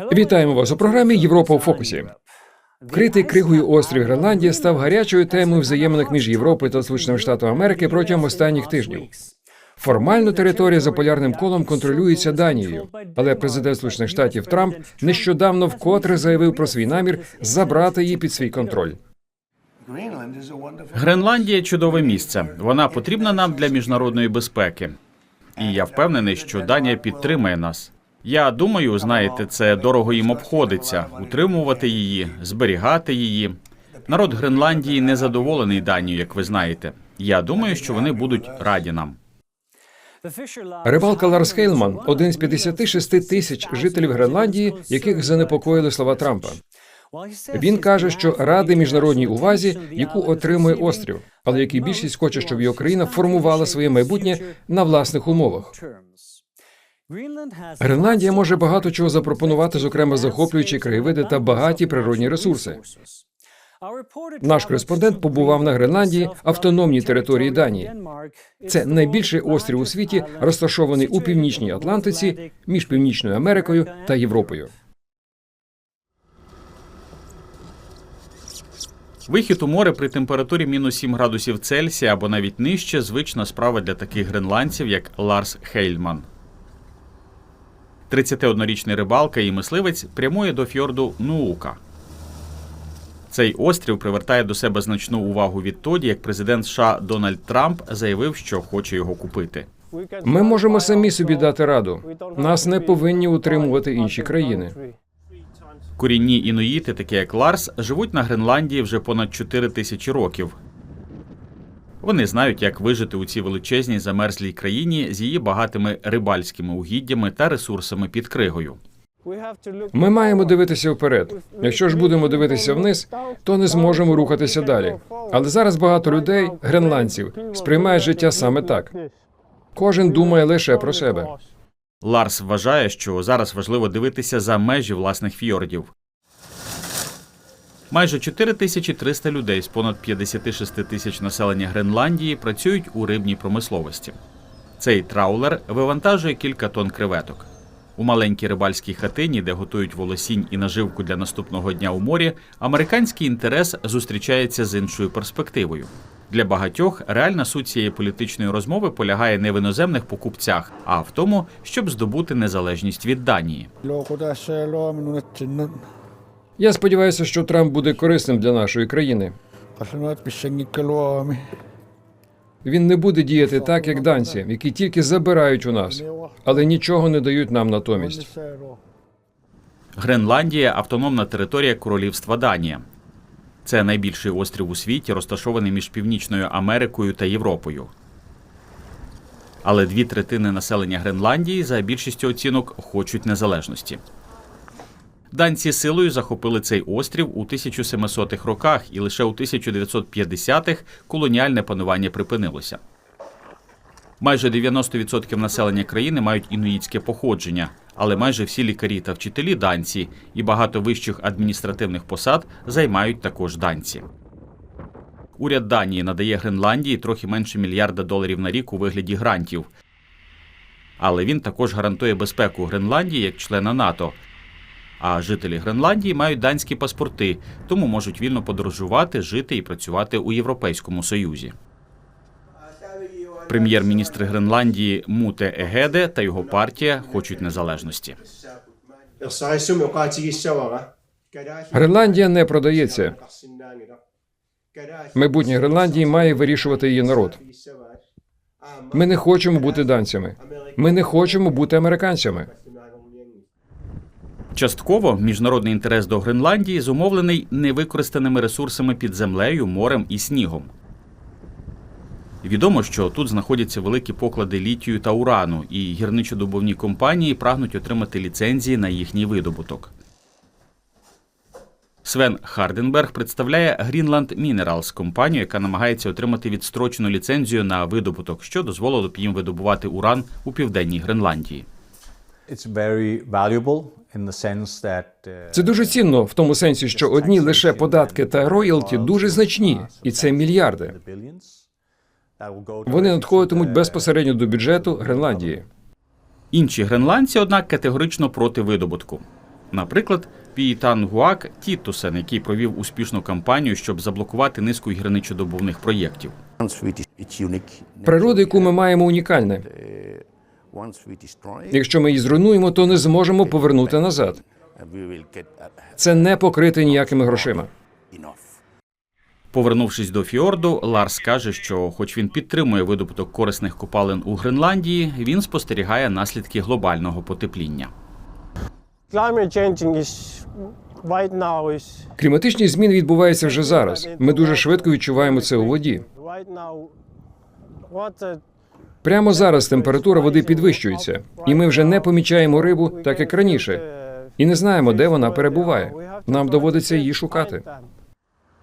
Вітаємо вас у програмі Європа у фокусі. Вкритий кригою острів Гренландія став гарячою темою взаєминок між Європою та Сполученими Штатами Америки протягом останніх тижнів. Формально територія за полярним колом контролюється Данією, але президент Сполучених Штатів Трамп нещодавно вкотре заявив про свій намір забрати її під свій контроль. Гренландія чудове місце. Вона потрібна нам для міжнародної безпеки. І я впевнений, що Данія підтримає нас. Я думаю, знаєте, це дорого їм обходиться утримувати її, зберігати її. Народ Гренландії не задоволений Данією, як ви знаєте. Я думаю, що вони будуть раді нам. Рибалка Ларс Хейлман один з 56 тисяч жителів Гренландії, яких занепокоїли слова Трампа. Він каже, що радий міжнародній увазі, яку отримує острів, але який більшість хоче, щоб його країна формувала своє майбутнє на власних умовах. Гренландія може багато чого запропонувати, зокрема захоплюючи краєвиди та багаті природні ресурси. Наш кореспондент побував на Гренландії, автономній території Данії. Це найбільший острів у світі, розташований у північній Атлантиці між Північною Америкою та Європою. Вихід у море при температурі мінус 7 градусів Цельсія або навіть нижче звична справа для таких гренландців, як Ларс Хейльман. 31-річний рибалка і мисливець прямує до фьорду Нуука. Цей острів привертає до себе значну увагу відтоді, як президент США Дональд Трамп заявив, що хоче його купити. Ми можемо самі собі дати раду. Нас не повинні утримувати інші країни. Корінні інуїти, такі як Ларс, живуть на Гренландії вже понад 4 тисячі років. Вони знають, як вижити у цій величезній замерзлій країні з її багатими рибальськими угіддями та ресурсами під кригою. Ми маємо дивитися вперед. Якщо ж будемо дивитися вниз, то не зможемо рухатися далі. Але зараз багато людей, гренландців, сприймають життя саме так. Кожен думає лише про себе. Ларс вважає, що зараз важливо дивитися за межі власних фьордів. Майже 4300 людей з понад 56 тисяч населення Гренландії працюють у рибній промисловості. Цей траулер вивантажує кілька тонн креветок. У маленькій рибальській хатині, де готують волосінь і наживку для наступного дня у морі, американський інтерес зустрічається з іншою перспективою. Для багатьох реальна суть цієї політичної розмови полягає не в іноземних покупцях, а в тому, щоб здобути незалежність від Данії. Я сподіваюся, що Трамп буде корисним для нашої країни. Він не буде діяти так, як данці, які тільки забирають у нас, але нічого не дають нам натомість. Гренландія автономна територія Королівства Данія. Це найбільший острів у світі, розташований між Північною Америкою та Європою. Але дві третини населення Гренландії за більшістю оцінок хочуть незалежності. Данці силою захопили цей острів у 1700-х роках, і лише у 1950-х колоніальне панування припинилося. Майже 90% населення країни мають інуїтське походження, але майже всі лікарі та вчителі данці, і багато вищих адміністративних посад займають також данці. Уряд Данії надає Гренландії трохи менше мільярда доларів на рік у вигляді грантів. Але він також гарантує безпеку Гренландії як члена НАТО. А жителі Гренландії мають данські паспорти, тому можуть вільно подорожувати, жити і працювати у Європейському Союзі. Прем'єр-міністр Гренландії Муте Егеде та його партія хочуть незалежності. Гренландія не продається. Майбутнє Гренландії має вирішувати її народ. Ми не хочемо бути данцями. Ми не хочемо бути американцями. Частково міжнародний інтерес до Гренландії зумовлений невикористаними ресурсами під землею, морем і снігом. Відомо, що тут знаходяться великі поклади літію та урану, і гірничодобувні компанії прагнуть отримати ліцензії на їхній видобуток. Свен Харденберг представляє Greenland Minerals – компанію, яка намагається отримати відстрочену ліцензію на видобуток, що дозволило б їм видобувати уран у південній Гренландії. It's very valuable in the sense that uh, Це дуже цінно в тому сенсі, що одні лише податки та роялті дуже значні, і це мільярди. Вони надходитимуть безпосередньо до бюджету Гренландії. Інші гренландці, однак, категорично проти видобутку. Наприклад, Піїтангуак Тітусен, який провів успішну кампанію, щоб заблокувати низку гірничодобувних проєктів. Природа, яку ми маємо, унікальна. Якщо ми її зруйнуємо, то не зможемо повернути назад. Це не покрите ніякими грошима. Повернувшись до фіорду, Ларс каже, що, хоч він підтримує видобуток корисних копалин у Гренландії, він спостерігає наслідки глобального потепління. Кліматичні зміни відбуваються вже зараз. Ми дуже швидко відчуваємо це у воді. Прямо зараз температура води підвищується, і ми вже не помічаємо рибу, так як раніше, і не знаємо, де вона перебуває. Нам доводиться її шукати.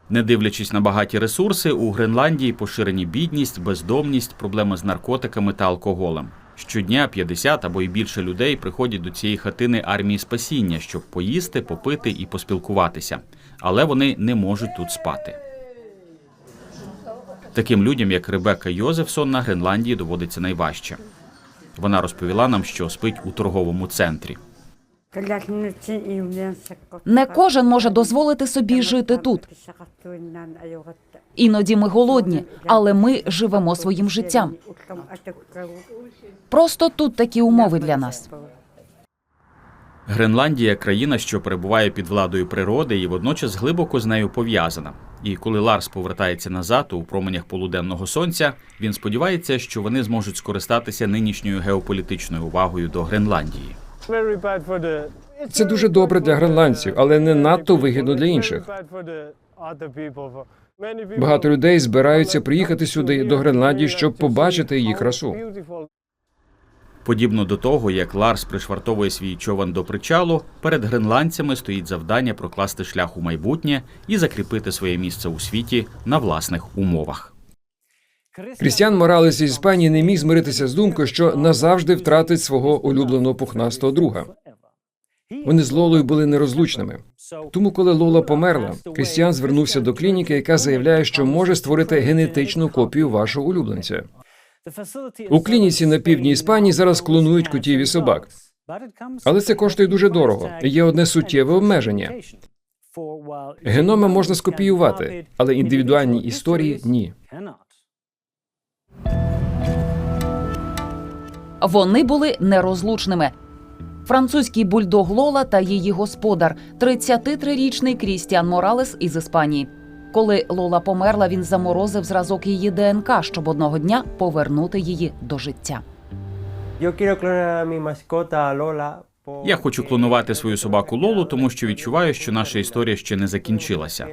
Не дивлячись на багаті ресурси, у Гренландії поширені бідність, бездомність, проблеми з наркотиками та алкоголем. Щодня 50 або й більше людей приходять до цієї хатини армії спасіння, щоб поїсти, попити і поспілкуватися. Але вони не можуть тут спати. Таким людям, як Ребекка Йозефсон, на Гренландії доводиться найважче. Вона розповіла нам, що спить у торговому центрі. Не кожен може дозволити собі жити тут. Іноді ми голодні, але ми живемо своїм життям. Просто тут такі умови для нас. Гренландія країна, що перебуває під владою природи і водночас глибоко з нею пов'язана. І коли Ларс повертається назад у променях полуденного сонця, він сподівається, що вони зможуть скористатися нинішньою геополітичною увагою до Гренландії. Це дуже добре для гренландців, але не надто вигідно для інших. Багато людей збираються приїхати сюди до Гренландії, щоб побачити її красу. Подібно до того, як Ларс пришвартовує свій човен до причалу, перед гренландцями стоїть завдання прокласти шлях у майбутнє і закріпити своє місце у світі на власних умовах. Крістіан Моралес із Іспанії не міг змиритися з думкою, що назавжди втратить свого улюбленого пухнастого друга. Вони з Лолою були нерозлучними. Тому, коли Лола померла, Крістіан звернувся до клініки, яка заявляє, що може створити генетичну копію вашого улюбленця. У клініці на півдні Іспанії зараз клонують котів і собак. Але це коштує дуже дорого. Є одне суттєве обмеження. Геноми можна скопіювати, але індивідуальні історії ні. Вони були нерозлучними. Французький бульдог Лола та її господар, 33-річний Крістіан Моралес із Іспанії. Коли Лола померла, він заморозив зразок її ДНК, щоб одного дня повернути її до життя. Я хочу клонувати свою собаку Лолу, тому що відчуваю, що наша історія ще не закінчилася.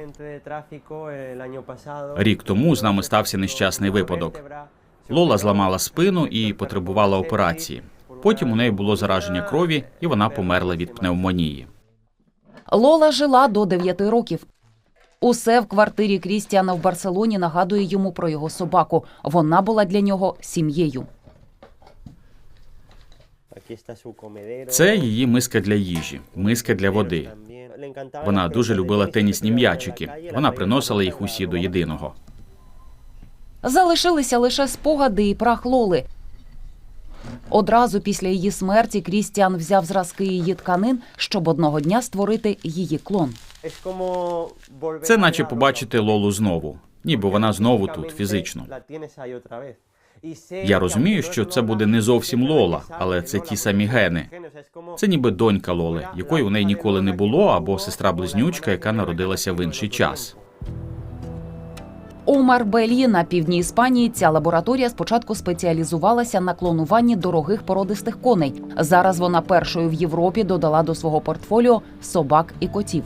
Рік тому з нами стався нещасний випадок. Лола зламала спину і потребувала операції. Потім у неї було зараження крові, і вона померла від пневмонії. Лола жила до 9 років. Усе в квартирі Крістіана в Барселоні нагадує йому про його собаку. Вона була для нього сім'єю. Це її миска для їжі, миска для води. Вона дуже любила тенісні м'ячики. Вона приносила їх усі до єдиного. Залишилися лише спогади і прах Лоли. Одразу після її смерті Крістіан взяв зразки її тканин, щоб одного дня створити її клон. Це наче побачити Лолу знову, ніби вона знову тут фізично. Я розумію, що це буде не зовсім Лола, але це ті самі гени. Це ніби донька Лоли, якої у неї ніколи не було, або сестра-близнючка, яка народилася в інший час. У Марбельї на півдні Іспанії ця лабораторія спочатку спеціалізувалася на клонуванні дорогих породистих коней. Зараз вона першою в Європі додала до свого портфоліо собак і котів.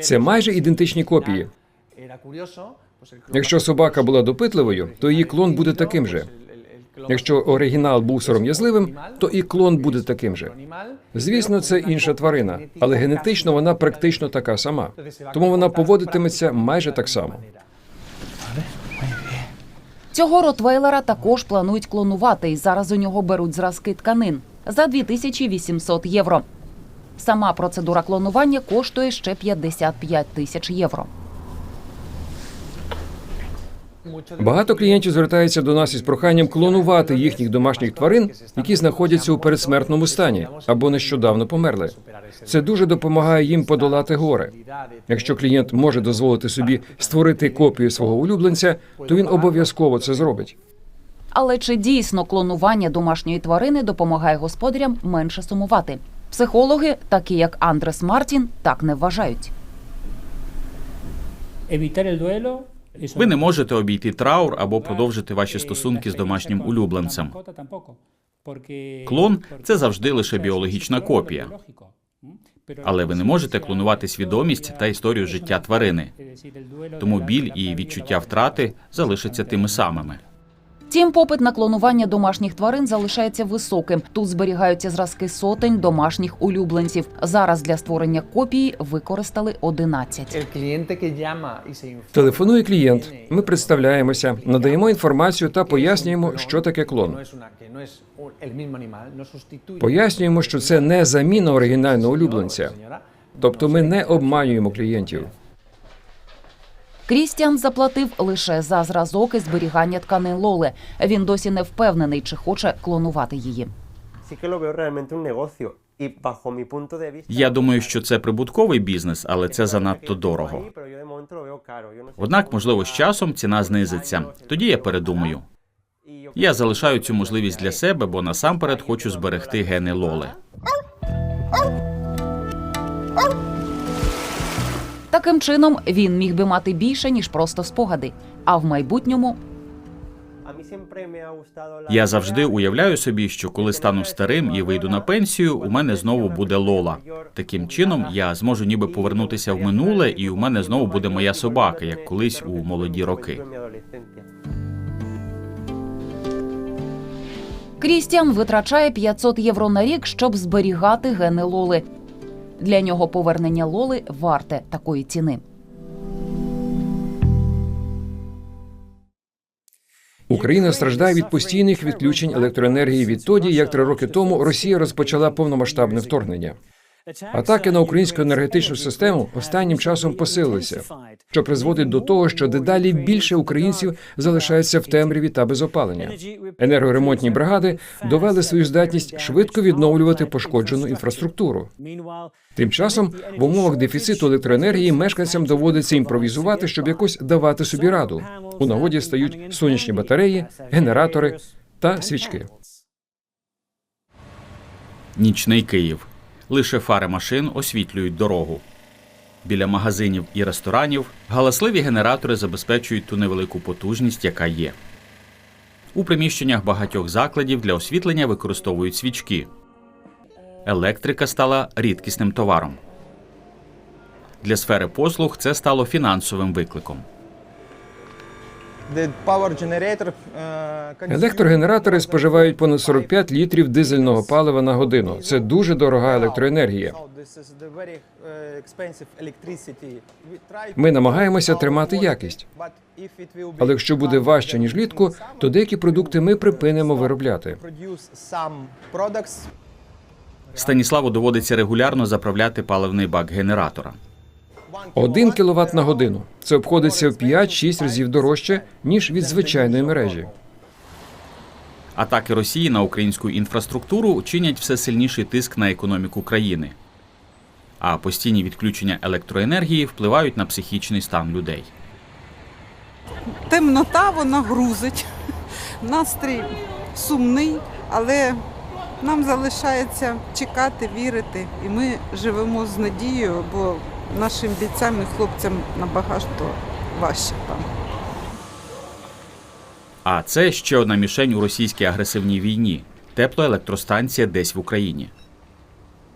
Це майже ідентичні копії. Якщо собака була допитливою, то її клон буде таким же. Якщо оригінал був сором'язливим, то і клон буде таким же. Звісно, це інша тварина, але генетично вона практично така сама. Тому вона поводитиметься майже так само. Цього ротвейлера також планують клонувати, і зараз у нього беруть зразки тканин за 2800 євро. Сама процедура клонування коштує ще 55 тисяч євро. Багато клієнтів звертаються до нас із проханням клонувати їхніх домашніх тварин, які знаходяться у передсмертному стані або нещодавно померли. Це дуже допомагає їм подолати горе. Якщо клієнт може дозволити собі створити копію свого улюбленця, то він обов'язково це зробить. Але чи дійсно клонування домашньої тварини допомагає господарям менше сумувати? Психологи, такі як Андрес Мартін, так не вважають. Ви не можете обійти траур або продовжити ваші стосунки з домашнім улюбленцем. Клон це завжди лише біологічна копія. Але ви не можете клонувати свідомість та історію життя тварини. Тому біль і відчуття втрати залишаться тими самими. Втім, попит на клонування домашніх тварин залишається високим. Тут зберігаються зразки сотень домашніх улюбленців. Зараз для створення копії використали 11. El cliente que llama y se informa. Телефонує клієнт. Ми представляємося, надаємо інформацію та пояснюємо, що таке клон. Пояснюємо, що це не заміна оригінального улюбленця. Тобто ми не обманюємо клієнтів. Крістіан заплатив лише за зразок і зберігання тканин Лоли. Він досі не впевнений, чи хоче клонувати її. Я думаю, що це прибутковий бізнес, але це занадто дорого. Однак, можливо, з часом ціна знизиться. Тоді я передумаю. Я залишаю цю можливість для себе, бо насамперед хочу зберегти гени Лоли. Таким чином він міг би мати більше ніж просто спогади. А в майбутньому Я завжди уявляю собі, що коли стану старим і вийду на пенсію, у мене знову буде Лола. Таким чином, я зможу ніби повернутися в минуле, і у мене знову буде моя собака, як колись у молоді роки. Крістіан витрачає 500 євро на рік, щоб зберігати гени Лоли. Для нього повернення Лоли варте такої ціни. Україна страждає від постійних відключень електроенергії відтоді, як три роки тому Росія розпочала повномасштабне вторгнення. Атаки на українську енергетичну систему останнім часом посилилися, що призводить до того, що дедалі більше українців залишаються в темряві та без опалення. Енергоремонтні бригади довели свою здатність швидко відновлювати пошкоджену інфраструктуру. Тим часом, в умовах дефіциту електроенергії мешканцям доводиться імпровізувати, щоб якось давати собі раду. У нагоді стають сонячні батареї, генератори та свічки. Нічний Київ. Лише фари машин освітлюють дорогу. Біля магазинів і ресторанів галасливі генератори забезпечують ту невелику потужність, яка є. У приміщеннях багатьох закладів для освітлення використовують свічки. Електрика стала рідкісним товаром. Для сфери послуг це стало фінансовим викликом. Електрогенератори споживають понад 45 літрів дизельного палива на годину. Це дуже дорога електроенергія. Ми намагаємося тримати якість. Але якщо буде важче ніж влітку, то деякі продукти ми припинимо виробляти. Станіславу доводиться регулярно заправляти паливний бак генератора. Один кіловат на годину. Це обходиться в 5-6 разів дорожче ніж від звичайної мережі. Атаки Росії на українську інфраструктуру чинять все сильніший тиск на економіку країни. А постійні відключення електроенергії впливають на психічний стан людей. темнота вона грузить. Настрій сумний, але нам залишається чекати, вірити. І ми живемо з надією, бо нашим бійцям і хлопцям набагато важче там. А це ще одна мішень у російській агресивній війні теплоелектростанція десь в Україні.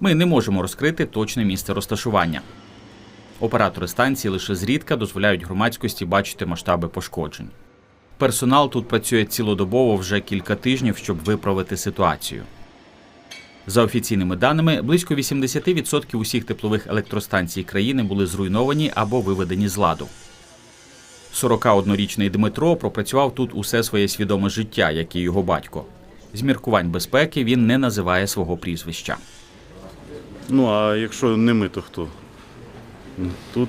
Ми не можемо розкрити точне місце розташування. Оператори станції лише зрідка дозволяють громадськості бачити масштаби пошкоджень. Персонал тут працює цілодобово вже кілька тижнів, щоб виправити ситуацію. За офіційними даними, близько 80% усіх теплових електростанцій країни були зруйновані або виведені з ладу. 41-річний Дмитро пропрацював тут усе своє свідоме життя, як і його батько. З міркувань безпеки він не називає свого прізвища. Ну, а якщо не ми, то хто? Тут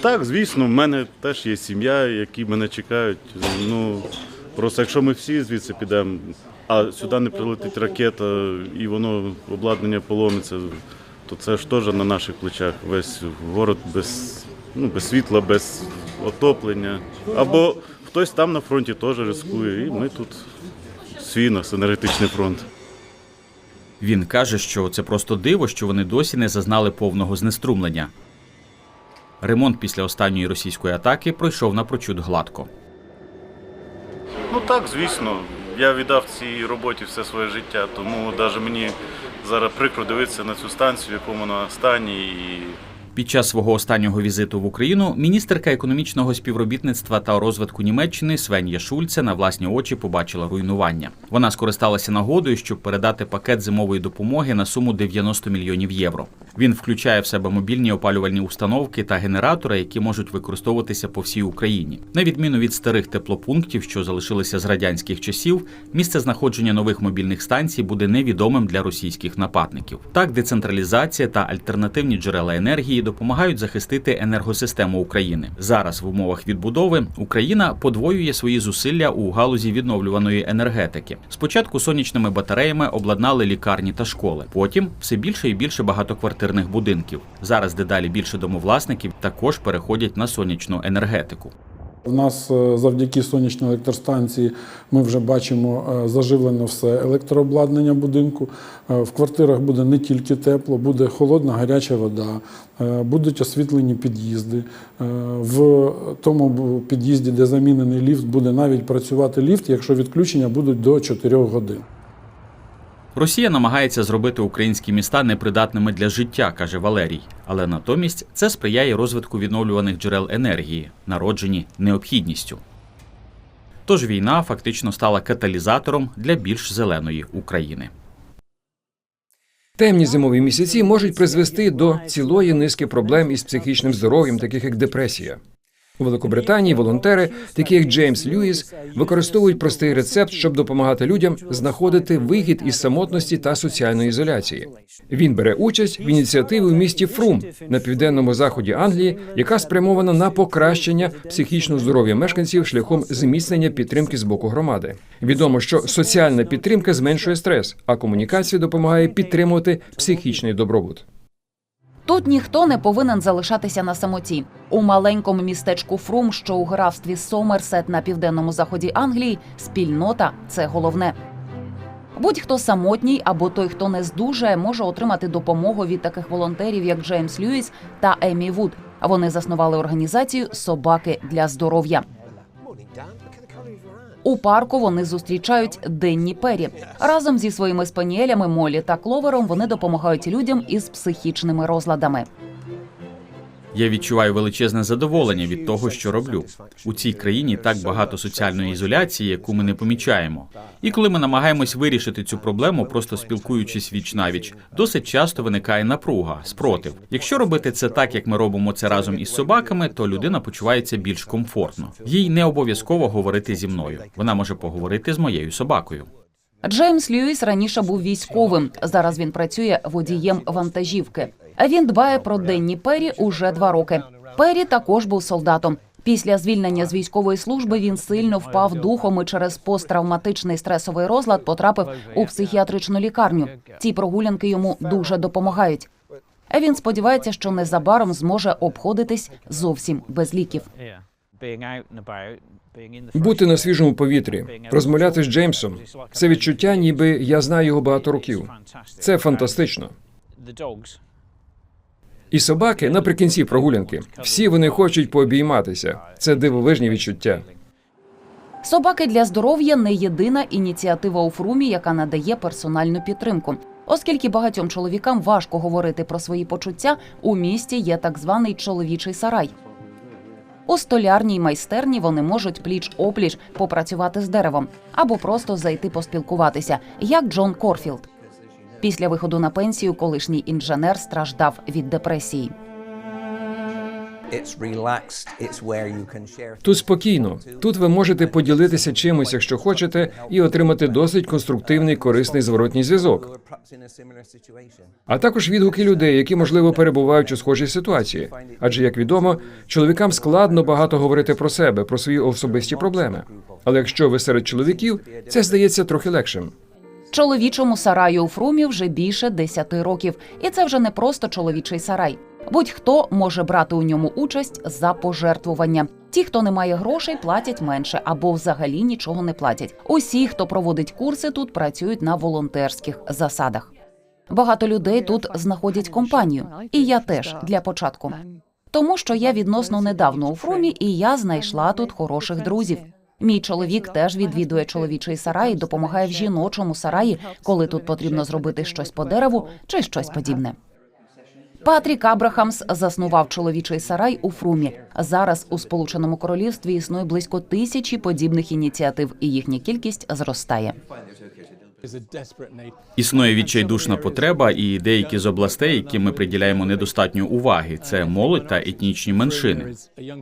Так, звісно, в мене теж є сім'я, які мене чекають. Ну просто якщо ми всі звідси підемо, а сюди не прилетить ракета і воно обладнання поломиться, то це ж теж на наших плечах. Весь город без, ну, без світла, без отоплення. Або хтось там на фронті теж ризикує, і ми тут свій нас енергетичний фронт. Він каже, що це просто диво, що вони досі не зазнали повного знеструмлення. Ремонт після останньої російської атаки пройшов напрочуд гладко. Ну так, звісно. Я віддав цій роботі все своє життя, тому навіть мені зараз прикро дивитися на цю станцію, в якому вона стані. І Під час свого останнього візиту в Україну міністерка економічного співробітництва та розвитку Німеччини Свен'я Шульце на власні очі побачила руйнування. Вона скористалася нагодою, щоб передати пакет зимової допомоги на суму 90 мільйонів євро. Він включає в себе мобільні опалювальні установки та генератори, які можуть використовуватися по всій Україні. На відміну від старих теплопунктів, що залишилися з радянських часів, місце знаходження нових мобільних станцій буде невідомим для російських нападників. Так, децентралізація та альтернативні джерела енергії допомагають захистити енергосистему України. Зараз в умовах відбудови Україна подвоює свої зусилля у галузі відновлюваної енергетики. Спочатку сонячними батареями обладнали лікарні та школи. Потім все більше і більше багатоквартирних будинків. Зараз дедалі більше домовласників також переходять на сонячну енергетику. У нас е, завдяки сонячній електростанції ми вже бачимо е, заживлено все електрообладнання будинку. Е, В квартирах буде не тільки тепло, буде холодна гаряча вода, будуть освітлені під'їзди. В тому під'їзді, де замінений ліфт, буде навіть працювати ліфт, якщо відключення будуть до 4 годин. Росія намагається зробити українські міста непридатними для життя, каже Валерій. Але натомість це сприяє розвитку відновлюваних джерел енергії, народжені необхідністю. Тож війна фактично стала каталізатором для більш зеленої України. Темні зимові місяці можуть призвести до цілої низки проблем із психічним здоров'ям, таких як депресія. У Великобританії волонтери, такі як Джеймс Льюіс, використовують простий рецепт, щоб допомагати людям знаходити вихід із самотності та соціальної ізоляції. Він бере участь в ініціативі у місті Фрум на південному заході Англії, яка спрямована на покращення психічного здоров'я мешканців шляхом зміцнення підтримки з боку громади. Відомо, що соціальна підтримка зменшує стрес, а комунікація допомагає підтримувати психічний добробут. Тут ніхто не повинен залишатися на самоті. У маленькому містечку Фрум, що у графстві Сомерсет на південному заході Англії, спільнота це головне. Будь-хто самотній або той, хто не здужає, може отримати допомогу від таких волонтерів, як Джеймс Льюіс та Емі Вуд. Вони заснували організацію Собаки для здоров'я. У парку вони зустрічають Денні Пері. Разом зі своїми спаніелями Молі та Кловером вони допомагають людям із психічними розладами. Я відчуваю величезне задоволення від того, що роблю. У цій країні так багато соціальної ізоляції, яку ми не помічаємо. І коли ми намагаємось вирішити цю проблему, просто спілкуючись віч навіч, досить часто виникає напруга, спротив. Якщо робити це так, як ми робимо це разом із собаками, то людина почувається більш комфортно. Їй не обов'язково говорити зі мною. Вона може поговорити з моєю собакою. Джеймс Льюіс раніше був військовим. Зараз він працює водієм вантажівки. А він дбає про Денні Пері уже два роки. Пері також був солдатом. Після звільнення з військової служби він сильно впав духом і через посттравматичний стресовий розлад потрапив у психіатричну лікарню. Ці прогулянки йому дуже допомагають. А він сподівається, що незабаром зможе обходитись зовсім без ліків. Бути на свіжому повітрі, розмовляти з Джеймсом це відчуття, ніби я знаю його багато років. Це фантастично. І собаки наприкінці прогулянки. Всі вони хочуть пообійматися. Це дивовижні відчуття. Собаки для здоров'я не єдина ініціатива у Фрумі, яка надає персональну підтримку. Оскільки багатьом чоловікам важко говорити про свої почуття, у місті є так званий чоловічий сарай. У столярній майстерні вони можуть пліч опліч попрацювати з деревом або просто зайти поспілкуватися, як Джон Корфілд. Після виходу на пенсію колишній інженер страждав від депресії. Тут спокійно. Тут ви можете поділитися чимось, якщо хочете, і отримати досить конструктивний корисний зворотній зв'язок. А також відгуки людей, які можливо перебувають у схожій ситуації. Адже, як відомо, чоловікам складно багато говорити про себе, про свої особисті проблеми. Але якщо ви серед чоловіків, це здається трохи легшим. Чоловічому сараю у Фрумі вже більше 10 років, і це вже не просто чоловічий сарай. Будь-хто може брати у ньому участь за пожертвування. Ті, хто не має грошей, платять менше або взагалі нічого не платять. Усі, хто проводить курси, тут працюють на волонтерських засадах. Багато людей тут знаходять компанію, і я теж для початку. Тому що я відносно недавно у Фрумі, і я знайшла тут хороших друзів. Мій чоловік теж відвідує чоловічий сарай допомагає в жіночому сараї, коли тут потрібно зробити щось по дереву чи щось подібне. Патрік Абрахамс заснував чоловічий сарай у Фрумі. Зараз у Сполученому Королівстві існує близько тисячі подібних ініціатив, і їхня кількість зростає. Існує відчайдушна потреба, і деякі з областей, яким ми приділяємо недостатньо уваги, це молодь та етнічні меншини.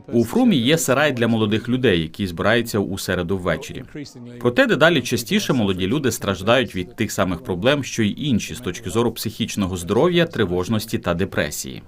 У Фрумі є сарай для молодих людей, які збираються у середу ввечері. Проте дедалі частіше молоді люди страждають від тих самих проблем, що й інші з точки зору психічного здоров'я, тривожності та депресії.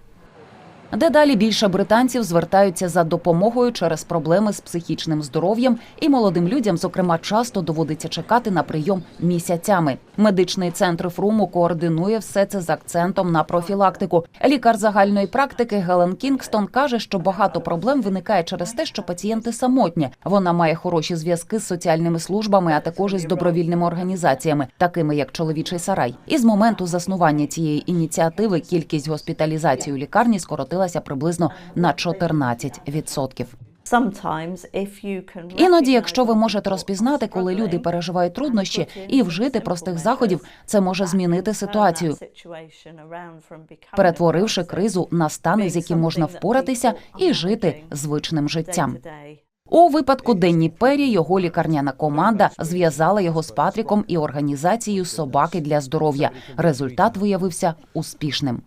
Дедалі більше британців звертаються за допомогою через проблеми з психічним здоров'ям, і молодим людям, зокрема, часто доводиться чекати на прийом місяцями. Медичний центр Фруму координує все це з акцентом на профілактику. Лікар загальної практики Гелен Кінгстон каже, що багато проблем виникає через те, що пацієнти самотні. Вона має хороші зв'язки з соціальними службами, а також із добровільними організаціями, такими як чоловічий сарай. І з моменту заснування цієї ініціативи кількість госпіталізацій у лікарні скоротилася приблизно на 14%. Іноді, якщо ви можете розпізнати, коли люди переживають труднощі і вжити простих заходів, це може змінити ситуацію, перетворивши кризу на стан, з яким можна впоратися і жити звичним життям. У випадку Денні Перрі його лікарняна команда зв'язала його з Патріком і організацією Собаки для здоров'я. Результат виявився успішним.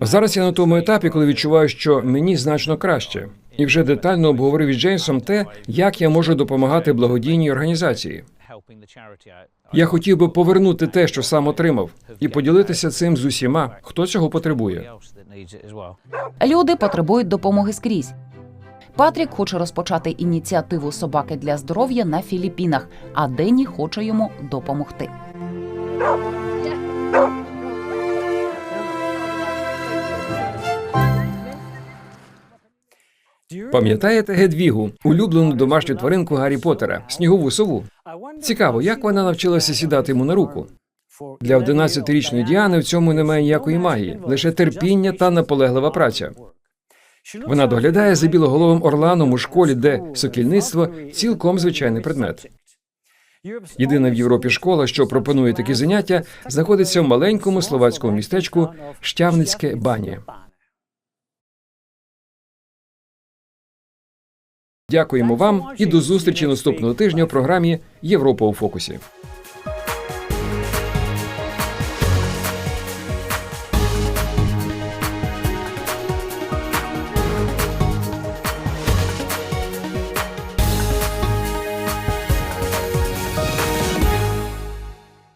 Зараз я на тому етапі, коли відчуваю, що мені значно краще, і вже детально обговорив із Джеймсом те, як я можу допомагати благодійній організації. Я хотів би повернути те, що сам отримав, і поділитися цим з усіма, хто цього потребує. Люди потребують допомоги скрізь. Патрік хоче розпочати ініціативу собаки для здоров'я на Філіппінах, а Денні хоче йому допомогти. Пам'ятаєте Гедвігу, улюблену домашню тваринку Гаррі Поттера, снігову сову? Цікаво, як вона навчилася сідати йому на руку. Для 11-річної Діани в цьому немає ніякої магії, лише терпіння та наполеглива праця. Вона доглядає за білоголовим орланом у школі, де сокільництво цілком звичайний предмет. Єдина в Європі школа, що пропонує такі заняття, знаходиться в маленькому словацькому містечку Штявницьке бані. Дякуємо вам і до зустрічі наступного тижня у програмі Європа у фокусі.